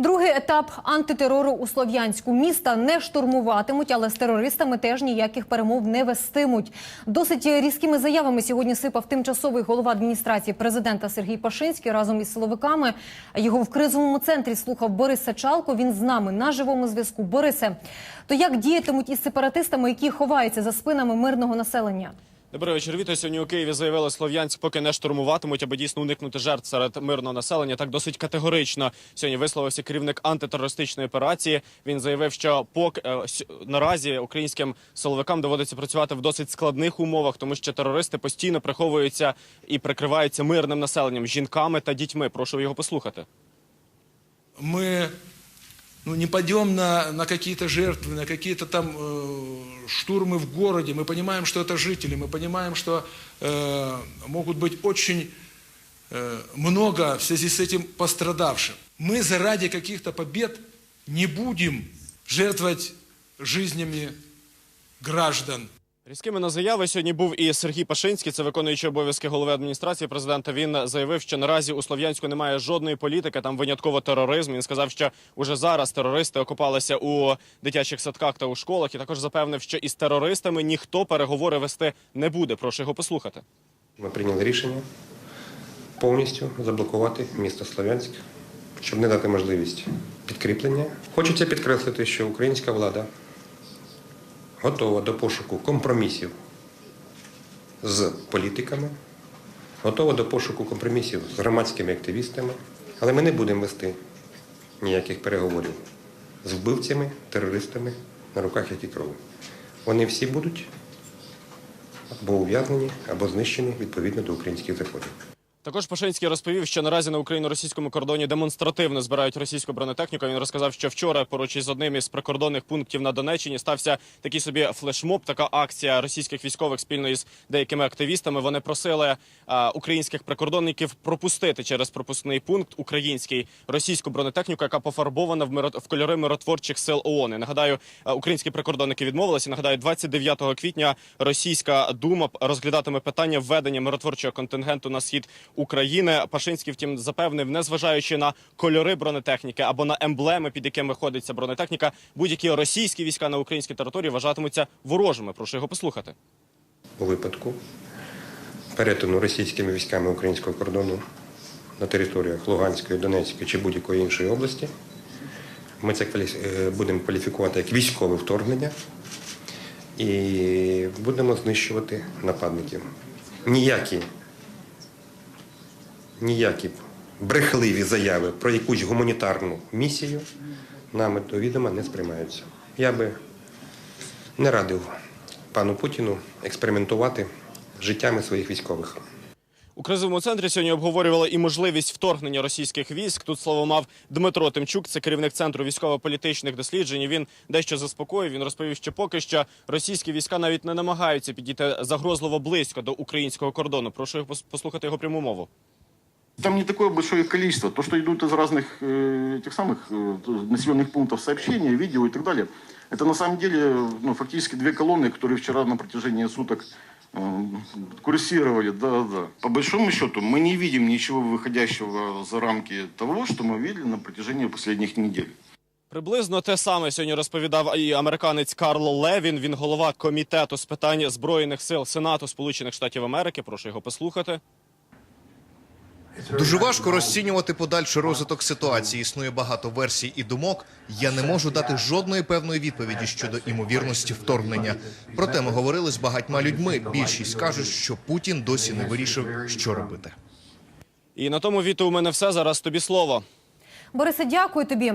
Другий етап антитерору у Слов'янську міста не штурмуватимуть, але з терористами теж ніяких перемов не вестимуть. Досить різкими заявами сьогодні сипав тимчасовий голова адміністрації президента Сергій Пашинський разом із силовиками. Його в кризовому центрі слухав Борис Сачалко. Він з нами на живому зв'язку. Борисе, то як діятимуть із сепаратистами, які ховаються за спинами мирного населення? Добрий вечір. Вітаю. Сьогодні у Києві заявили Слов'янськ, поки не штурмуватимуть, аби дійсно уникнути жертв серед мирного населення. Так досить категорично сьогодні висловився керівник антитерористичної операції. Він заявив, що поки е, с- наразі українським силовикам доводиться працювати в досить складних умовах, тому що терористи постійно приховуються і прикриваються мирним населенням, жінками та дітьми. Прошу його послухати. мы ну, не пойдем на, на какие-то жертвы, на какие-то там э, штурмы в городе. Мы понимаем, что это жители, мы понимаем, что э, могут быть очень э, много в связи с этим пострадавшим. Мы заради каких-то побед не будем жертвовать жизнями граждан. Різкими на заяви сьогодні був і Сергій Пашинський, це виконуючий обов'язки голови адміністрації президента. Він заявив, що наразі у Слов'янську немає жодної політики, там винятково тероризм. Він сказав, що уже зараз терористи окопалися у дитячих садках та у школах. І також запевнив, що із терористами ніхто переговори вести не буде. Прошу його послухати. Ми прийняли рішення повністю заблокувати місто Слов'янськ, щоб не дати можливість підкріплення. Хочеться підкреслити, що українська влада готова до пошуку компромісів з політиками, готова до пошуку компромісів з громадськими активістами, але ми не будемо вести ніяких переговорів з вбивцями, терористами, на руках які крови. Вони всі будуть або ув'язнені, або знищені відповідно до українських законів. Також Пашинський розповів, що наразі на україно-російському кордоні демонстративно збирають російську бронетехніку. Він розказав, що вчора поруч із одним із прикордонних пунктів на Донеччині стався такий собі флешмоб, така акція російських військових спільно із деякими активістами. Вони просили а, українських прикордонників пропустити через пропускний пункт український російську бронетехніку, яка пофарбована в, миро... в кольори миротворчих сил ООН. І Нагадаю, українські прикордонники відмовилися. Нагадаю, 29 квітня російська дума розглядатиме питання введення миротворчого контингенту на схід України. Пашинський, втім, запевнив, незважаючи на кольори бронетехніки або на емблеми, під якими ходиться бронетехніка, будь-які російські війська на українській території вважатимуться ворожими. Прошу його послухати. У випадку перетину російськими військами українського кордону на територіях Луганської, Донецької чи будь-якої іншої області, ми це е, будемо кваліфікувати як військове вторгнення і будемо знищувати нападників. Ніякі, ніякі брехливі заяви про якусь гуманітарну місію нами до відома не сприймаються. Я би не радив пану Путіну експериментувати життями своїх військових. У кризовому центрі сьогодні обговорювали і можливість вторгнення російських військ. Тут слово мав Дмитро Тимчук, це керівник центру військово-політичних досліджень. Він дещо заспокоїв. Він розповів, що поки що російські війська навіть не намагаються підійти загрозливо близько до українського кордону. Прошу послухати його пряму мову. Там не такое большое количество. То, что идут из разных э, этих самых э, населенных пунктов сообщения, видео и так далее, это на самом деле ну, фактически две колонны, которые вчера на протяжении суток э, курсировали. Да, да. По большому счету мы не видим ничего выходящего за рамки того, что мы видели на протяжении последних недель. Приблизно те саме сьогодні розповідав і американець Карло Левін. Він голова комітету з питань збройних сил Сенату Сполучених Штатів Америки. Прошу його послухати. Дуже важко розцінювати подальший розвиток ситуації. Існує багато версій і думок. Я не можу дати жодної певної відповіді щодо імовірності вторгнення. Проте ми говорили з багатьма людьми. Більшість кажуть, що Путін досі не вирішив, що робити. І на тому Віто, у мене все. Зараз тобі слово. Борисе, дякую тобі.